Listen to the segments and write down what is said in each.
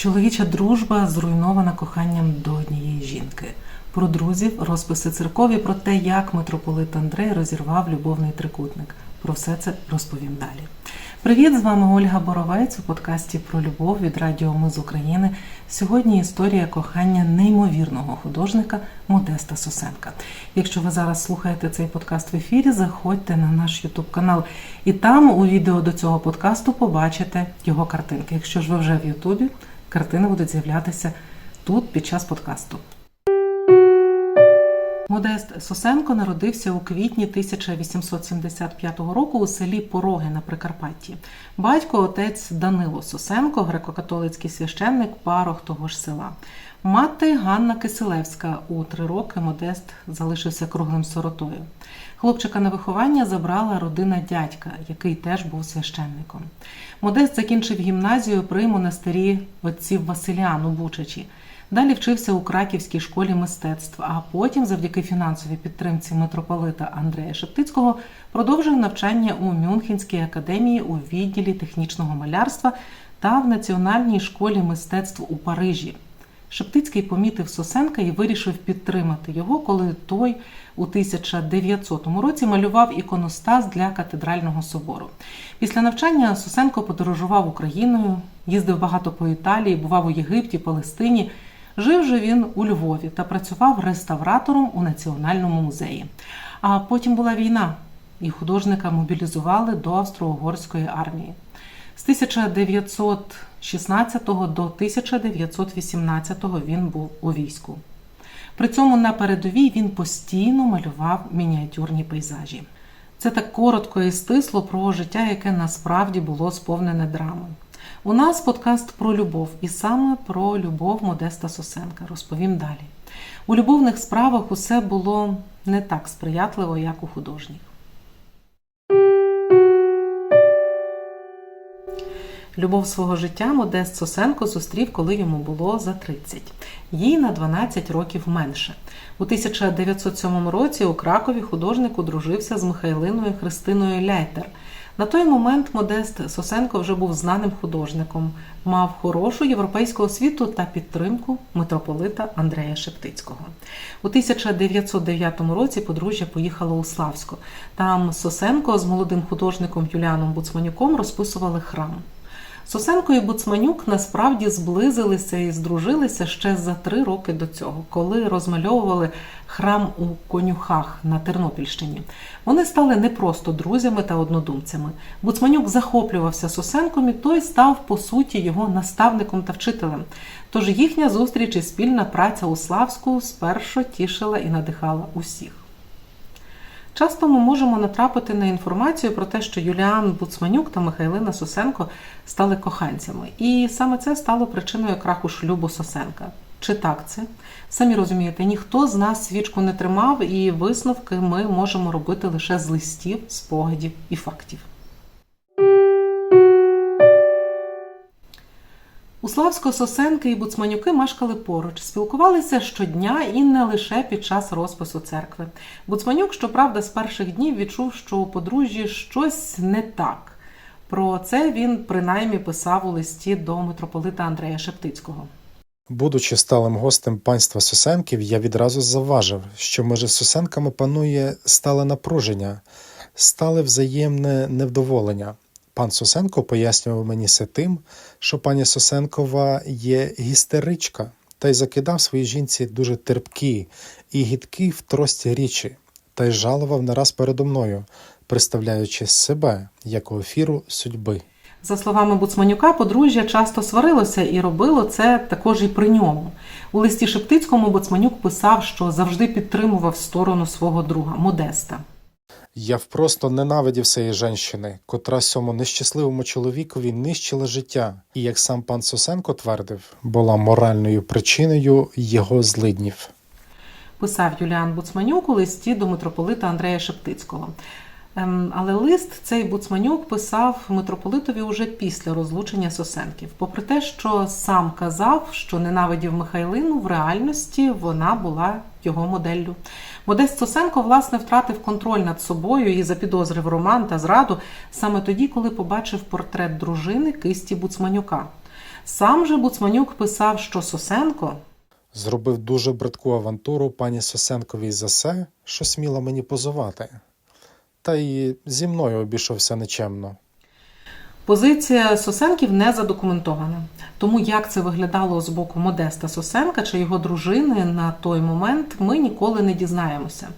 Чоловіча дружба зруйнована коханням до однієї жінки. Про друзів, розписи церкові, про те, як митрополит Андрей розірвав любовний трикутник. Про все це розповім далі. Привіт, з вами Ольга Боровець у подкасті про любов від Радіо Ми з України. Сьогодні історія кохання неймовірного художника Модеста Сосенка. Якщо ви зараз слухаєте цей подкаст в ефірі, заходьте на наш Ютуб канал, і там у відео до цього подкасту побачите його картинки. Якщо ж ви вже в Ютубі, картини будуть з'являтися тут під час подкасту. Модест Сосенко народився у квітні 1875 року у селі Пороги на Прикарпатті. Батько отець Данило Сосенко, греко-католицький священник, парох того ж села. Мати Ганна Киселевська. У три роки Модест залишився круглим сиротою. Хлопчика на виховання забрала родина дядька, який теж був священником. Модест закінчив гімназію при монастирі отців Василіан у Бучачі. Далі вчився у Краківській школі мистецтв, а потім, завдяки фінансовій підтримці митрополита Андрея Шептицького, продовжив навчання у Мюнхенській академії у відділі технічного малярства та в Національній школі мистецтв у Парижі. Шептицький помітив Сосенка і вирішив підтримати його, коли той у 1900 році малював іконостас для катедрального собору. Після навчання Сосенко подорожував Україною, їздив багато по Італії, бував у Єгипті, Палестині. Жив же він у Львові та працював реставратором у Національному музеї. А потім була війна, і художника мобілізували до Австро-Угорської армії. З 1916 до 1918 він був у війську. При цьому на передовій він постійно малював мініатюрні пейзажі. Це так коротко і стисло про життя, яке насправді було сповнене драмою. У нас подкаст про любов, і саме про любов Модеста Сосенка. Розповім далі. У любовних справах усе було не так сприятливо, як у художніх. Любов свого життя Модест Сосенко зустрів, коли йому було за 30. Їй на 12 років менше. У 1907 році у Кракові художник одружився з Михайлиною Христиною Ляйтер. На той момент Модест Сосенко вже був знаним художником, мав хорошу європейську освіту та підтримку митрополита Андрея Шептицького. У 1909 році подружжя поїхало у Славську. Там Сосенко з молодим художником Юліаном Буцманюком розписували храм. Сосенко і Буцманюк насправді зблизилися і здружилися ще за три роки до цього, коли розмальовували храм у конюхах на Тернопільщині. Вони стали не просто друзями та однодумцями. Буцманюк захоплювався Сосенком, і той став по суті його наставником та вчителем. Тож їхня зустріч і спільна праця у Славську спершу тішила і надихала усіх. Часто ми можемо натрапити на інформацію про те, що Юліан Буцманюк та Михайлина Сосенко стали коханцями, і саме це стало причиною краху шлюбу Сосенка. Чи так це? Самі розумієте, ніхто з нас свічку не тримав, і висновки ми можемо робити лише з листів, спогадів і фактів. У Славсько Сосенки і Буцманюки мешкали поруч, спілкувалися щодня і не лише під час розпису церкви. Буцманюк, щоправда, з перших днів відчув, що у подружжі щось не так. Про це він принаймні писав у листі до митрополита Андрея Шептицького. Будучи сталим гостем панства Сосенків, я відразу завважив, що між Сосенками панує стале напруження, стале взаємне невдоволення. Пан Сосенко пояснював мені це тим, що пані Сосенкова є гістеричка, та й закидав своїй жінці дуже терпкі і гідкі в трості річі, та й жалував не раз передо мною, представляючи себе як офіру судьби. За словами Буцманюка, подружжя часто сварилося і робило це також і при ньому. У листі Шептицькому Буцманюк писав, що завжди підтримував сторону свого друга Модеста. Я впросто ненавидів цієї женщини, котра сьому нещасливому чоловікові нищила життя, і, як сам пан Сосенко твердив, була моральною причиною його злиднів. Писав Юліан Буцманюк у листі до митрополита Андрея Шептицького. Ем, Але лист цей Буцманюк писав митрополитові уже після розлучення Сосенків. Попри те, що сам казав, що ненавидів Михайлину, в реальності вона була його моделлю. Модест Сосенко, власне, втратив контроль над собою і запідозрив роман та зраду саме тоді, коли побачив портрет дружини Кисті Буцманюка. Сам же Буцманюк писав, що Сосенко Зробив дуже бридку авантуру пані Сосенковій за се, що сміла мені позувати. Та й зі мною обійшовся нечемно. Позиція Сосенків не задокументована. Тому як це виглядало з боку Модеста Сосенка чи його дружини на той момент, ми ніколи не дізнаємося.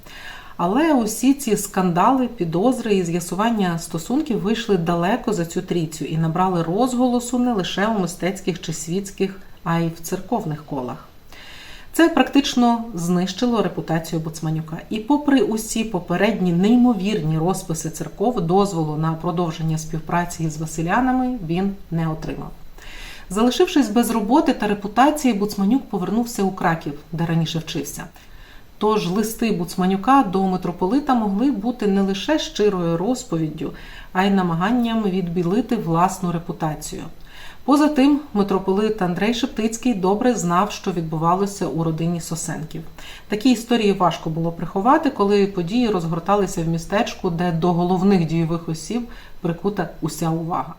Але усі ці скандали, підозри і з'ясування стосунків вийшли далеко за цю трійцю і набрали розголосу не лише у мистецьких чи світських, а й в церковних колах. Це практично знищило репутацію Буцманюка. І попри усі попередні неймовірні розписи церков, дозволу на продовження співпраці із Василянами він не отримав. Залишившись без роботи та репутації, Буцманюк повернувся у Краків, де раніше вчився. Тож листи Буцманюка до митрополита могли бути не лише щирою розповіддю, а й намаганням відбілити власну репутацію. Поза тим, митрополит Андрей Шептицький добре знав, що відбувалося у родині Сосенків. Такі історії важко було приховати, коли події розгорталися в містечку, де до головних дійових осіб прикута уся увага.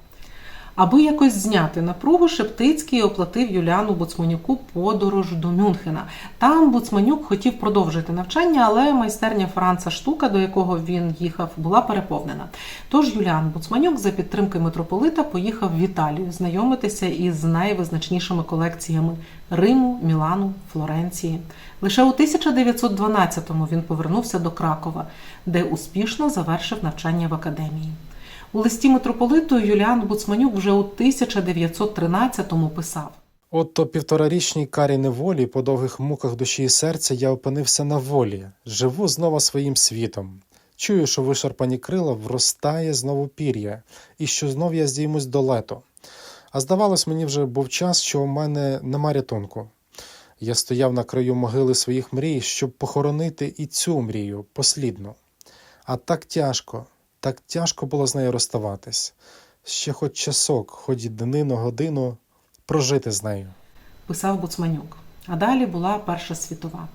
Аби якось зняти напругу, Шептицький оплатив Юліану Буцманюку подорож до Мюнхена. Там Буцманюк хотів продовжити навчання, але майстерня Франца Штука, до якого він їхав, була переповнена. Тож Юліан Буцманюк за підтримки митрополита поїхав в Італію знайомитися із найвизначнішими колекціями Риму, Мілану, Флоренції. Лише у 1912-му він повернувся до Кракова, де успішно завершив навчання в академії. У листі митрополиту Юліан Буцманюк вже у 1913-му писав: От то півторарічній карі неволі, по довгих муках душі і серця я опинився на волі, живу знову своїм світом. Чую, що вишарпані крила вростає знову пір'я, і що знов я здіймусь до лето. А здавалось, мені вже був час, що у мене нема рятунку. Я стояв на краю могили своїх мрій, щоб похоронити і цю мрію послідну. А так тяжко, так тяжко було з нею розставатись. Ще хоч часок, хоч і днину, годину прожити з нею. писав Буцманюк. А далі була Перша світова.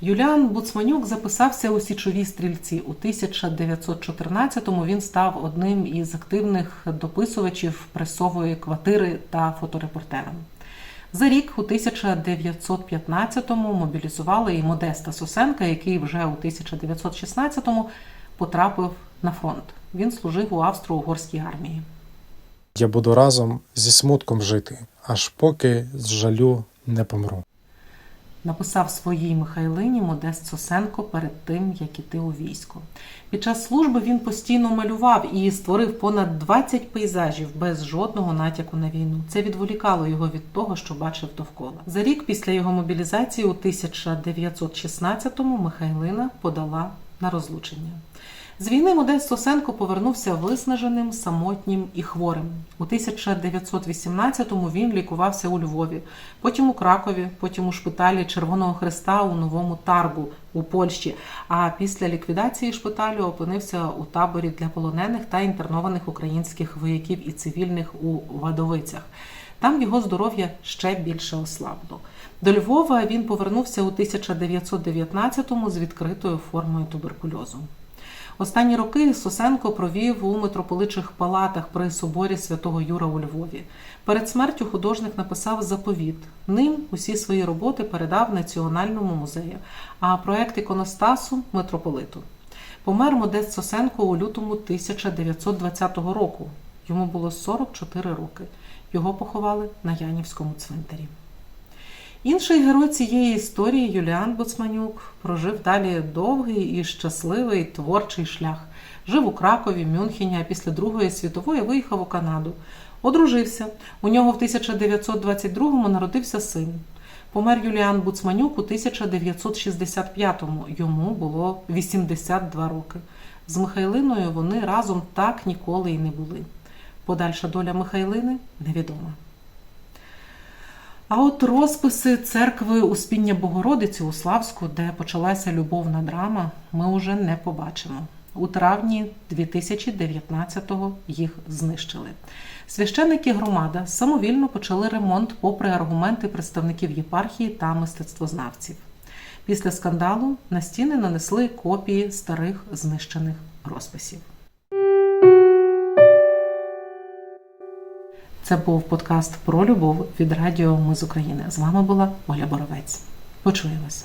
Юліан Буцманюк записався у січові стрільці. У 1914-му він став одним із активних дописувачів пресової квартири та фоторепортером. За рік, у 1915-му, мобілізували і Модеста Сосенка, який вже у 1916-му потрапив на фронт. Він служив у Австро-Угорській армії. Я буду разом зі смутком жити, аж поки з жалю не помру. написав своїй Михайлині Модест Сосенко перед тим, як іти у військо. Під час служби він постійно малював і створив понад 20 пейзажів без жодного натяку на війну. Це відволікало його від того, що бачив довкола. За рік після його мобілізації у 1916-му Михайлина подала на розлучення. З війни Модест Сосенко повернувся виснаженим, самотнім і хворим. У 1918-му він лікувався у Львові, потім у Кракові, потім у шпиталі Червоного Христа у Новому Таргу у Польщі. А після ліквідації шпиталю опинився у таборі для полонених та інтернованих українських вояків і цивільних у Вадовицях. Там його здоров'я ще більше ослабло. До Львова він повернувся у 1919-му з відкритою формою туберкульозу. Останні роки Сосенко провів у митрополичих палатах при соборі святого Юра у Львові. Перед смертю художник написав заповіт. Ним усі свої роботи передав Національному музею, а проект іконостасу митрополиту. Помер Модест Сосенко у лютому 1920 року. Йому було 44 роки. Його поховали на Янівському цвинтарі. Інший герой цієї історії Юліан Буцманюк прожив далі довгий і щасливий творчий шлях. Жив у Кракові, Мюнхені, а після Другої світової виїхав у Канаду. Одружився. У нього в 1922-му народився син. Помер Юліан Буцманюк у 1965-му. Йому було 82 роки. З Михайлиною вони разом так ніколи й не були. Подальша доля Михайлини невідома. А от розписи церкви Успіння Богородиці у Славську, де почалася любовна драма, ми уже не побачимо. У травні 2019-го їх знищили. Священники громада самовільно почали ремонт, попри аргументи представників єпархії та мистецтвознавців. Після скандалу на стіни нанесли копії старих знищених розписів. Це був подкаст про любов від радіо Ми з України. З вами була Оля Боровець. Почуємось.